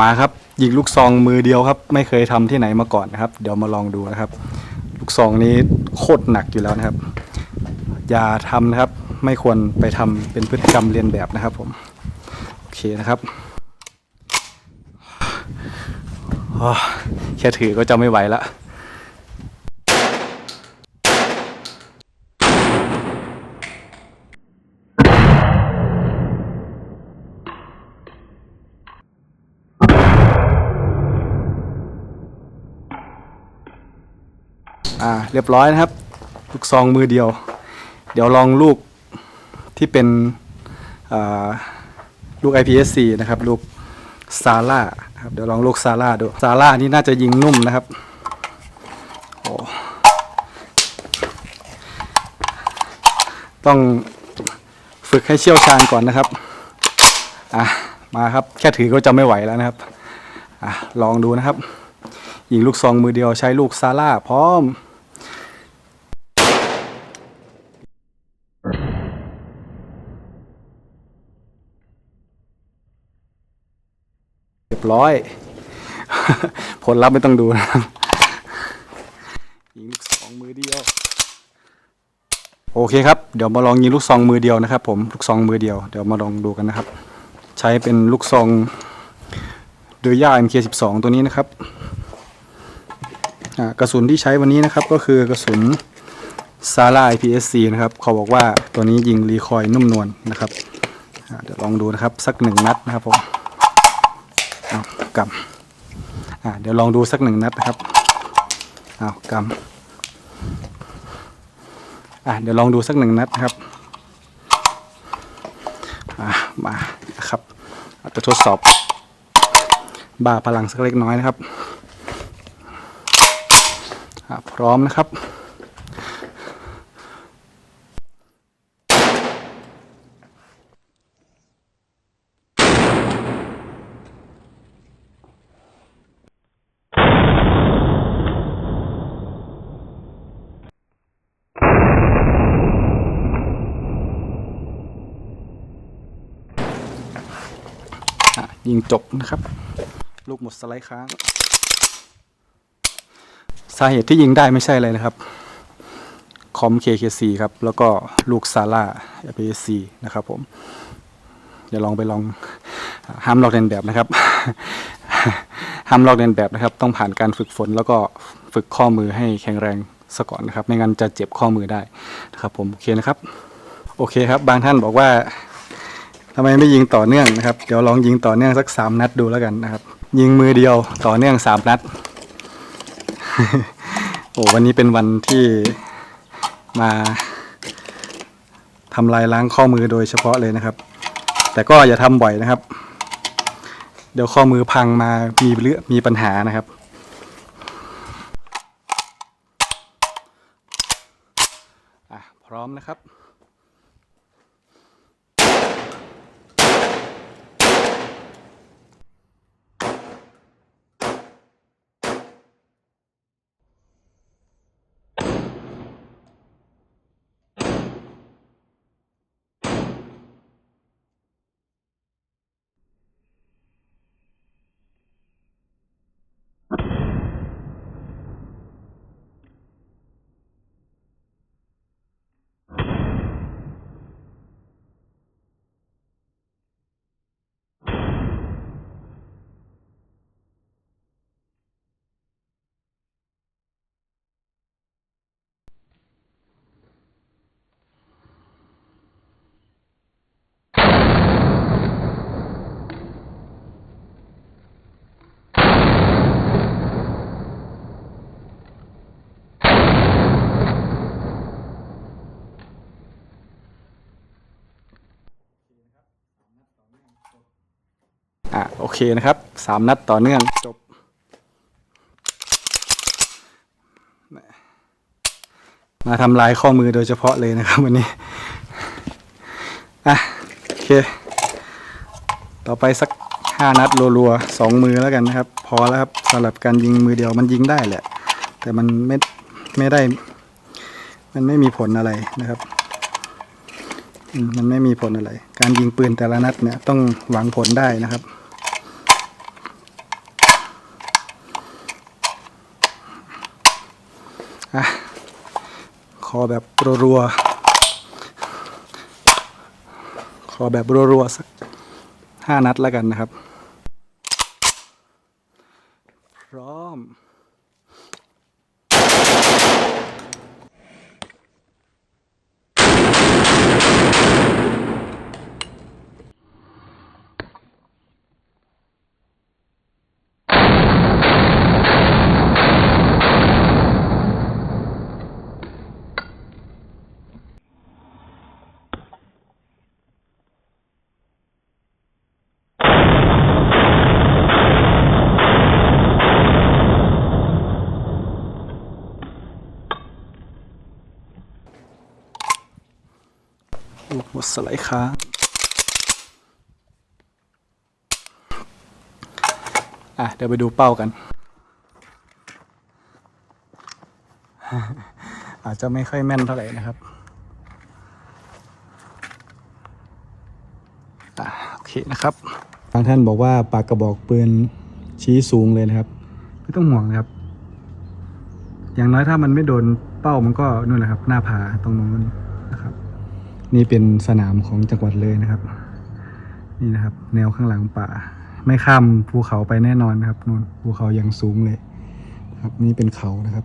มาครับยิงลูกซองมือเดียวครับ ไม่เคยทำที่ไหนมาก่อนนะครับ เดี๋ยวมาลองดูนะครับ ลูกซองนี้โคตรหนักอยู่แล้วนะครับ อย่าทำนะครับ ไม่ควรไปทำเป็นพฤติกรรมเรียนแบบนะครับ ผมโอเคนะครับแค่ถือก็จะไม่ไหวละ อ่าเรียบร้อยนะครับ ลูกซองมือเดียว เดี๋ยวลองลูกที่เป็นลูก IPSC นะครับ ลูกซาร่าครับเดี๋ยวลองลูกซาร่าดูซาร่านี่น่าจะยิงนุ่มนะครับโอ้ต้องฝึกให้เชี่ยวชาญก่อนนะครับอะมาครับแค่ถือก็จะไม่ไหวแล้วนะครับอะลองดูนะครับ ยิงลูกซองมือเดียวใช้ลูกซาร่าพร้อม รียบร้อย ผลลัพธ์ไม่ต้องดูนะครับยิงลูกซองมือเดียว โอเคครับ เดี๋ยวมาลองยิงลูกซองมือเดียวนะครับ ผมลูกซองมือเดียวเดี๋ยวมาลองดูกันนะครับ ใช้เป็นลูกซองเดือย่า MK12 ตัวนี้นะครับกระสุนที่ใช้วันนี้นะครับก็คือกระสุนซาร่า IPSC นะครับเขาบอกว่าตัวนี้ยิงรีคอยนุ่มนวลนะครับเดี๋ยวลองดูนะครับสักหนึ่งนัดนะครับผม เอากำอ่าเดี๋ยวลองดูสักหนึ่งนัดนะครับเอากำอ่าเดี๋ยวลองดูสักหนึ่งนัดนะครับอ่ามาครับอาจจะทดสอบ บ่าพลังสักเล็กน้อยนะครับพร้อมนะครับ ยิงจบนะครับ ลูกหมดสไลด์ค้าง สาเหตุที่ยิงได้ไม่ใช่อะไรนะครับ คอม KKC ครับ แล้วก็ลูกซาร่า APC นะครับผมเดี๋ยวลองไปลองห้ามลอกเลียนแบบนะครับ ห้ามลอกเลียนแบบนะครับ ต้องผ่านการฝึกฝนแล้วก็ฝึกข้อมือให้แข็งแรงซะก่อนนะครับ ไม่งั้นจะเจ็บข้อมือได้นะครับผมโอเคนะครับ โอเคครับ บางท่านบอกว่า ทำไมไม่ยิงต่อเนื่องนะครับ เดี๋ยวลองยิงต่อเนื่องสักสามนัดดูแล้วกันนะครับ ยิงมือเดียวต่อเนื่องสามนัด โอ้วันนี้เป็นวันที่มาทำลายล้างข้อมือโดยเฉพาะเลยนะครับ แต่ก็อย่าทำบ่อยนะครับ เดี๋ยวข้อมือพังมามีเรื่องมีปัญหานะครับอะพร้อมนะครับ เคนะครับสามนัดต่อเนื่องจบมาทำลายข้อมือโดยเฉพาะเลยนะครับวันนี้ อะ โอเค ต่อไปสักห้านัดรัวๆสองมือแล้วกันนะครับ พอแล้วครับสำหรับการยิงมือเดียวมันยิงได้แหละ แต่มันไม่ไม่ได้ มันไม่มีผลอะไรนะครับ มันไม่มีผลอะไร การยิงปืนแต่ละนัดเนี่ยต้องหวังผลได้นะครับ อะขอแบบรัวๆขอแบบรัวๆสักห้านัดแล้วกันนะครับ สไลด์ค้างอะ เดี๋ยวไปดูเป้ากัน อาจจะไม่ค่อยแม่นเท่าไหร่นะครับอะโอเคนะครับบางท่านบอกว่าปากกระบอกปืนชี้สูงเลยนะครับ ไม่ต้องห่วงนะครับ อย่างน้อยถ้ามันไม่โดนเป้ามันก็นู่นแหละครับ หน้าผาตรงนู้น นี่เป็นสนามของจังหวัดเลยนะครับ นี่นะครับ แนวข้างหลังป่า ไม่ข้ามภูเขาไปแน่นอนนะครับนู่นภูเขายังสูงเลย ครับนี่เป็นเขานะครับ